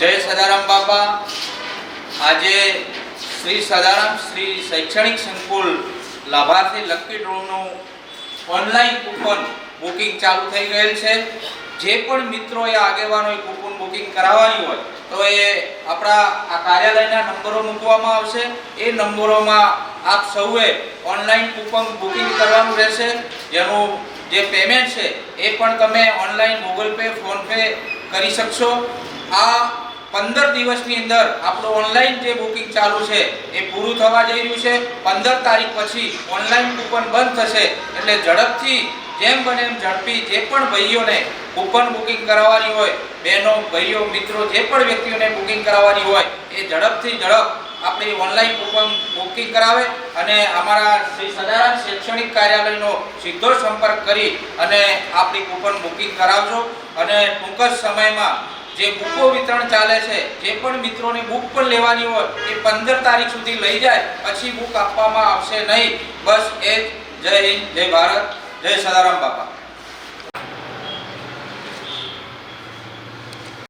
જય સદારામ બાપા. આજે શ્રી સદારામ શ્રી શૈક્ષણિક સંકુલ લાભાર્થી લકી ડ્રોનું ઓનલાઈન કૂપન બુકિંગ ચાલુ થઈ ગયેલ છે. જે પણ મિત્રોએ આગેવાનો કૂપન બુકિંગ કરાવવાની હોય, તો એ આપણા આ કાર્યાલયના નંબરો મૂકવામાં આવશે. એ નંબરોમાં આપ સૌએ ઓનલાઈન કૂપન બુકિંગ કરવાનું રહેશે. જેનું જે પેમેન્ટ છે, એ પણ તમે online Google Pay PhonePe કરી શકશો. આ પંદર દિવસની અંદર આપણું ઓનલાઈન જે બુકિંગ ચાલુ છે, એ પૂરું થવા જઈ રહ્યું છે. પંદર તારીખ પછી ઓનલાઈન કૂપન બંધ થશે. એટલે ઝડપથી જેમ બને એમ ઝડપી જે પણ ભાઈઓને કૂપન બુકિંગ કરાવવાની હોય, બહેનો, ભાઈઓ, મિત્રો, જે પણ વ્યક્તિઓને બુકિંગ કરાવવાની હોય, એ ઝડપથી ઝડપ આપણી ઓનલાઈન કૂપન બુકિંગ કરાવે અને અમારા શ્રી સદારામ શૈક્ષણિક કાર્યાલયનો સીધો સંપર્ક કરી અને આપણી કૂપન બુકિંગ કરાવજો. અને ટૂંક જ સમયમાં જે બુકો વિતરણ ચાલે છે, જે પણ મિત્રોને બુક પણ લેવાની હોય, એ પંદર તારીખ સુધી લઈ જાય, પછી બુક આપવામાં આવશે નહીં. બસ એ જય હિન્દ, જય ભારત, જય સદારામ બાપા.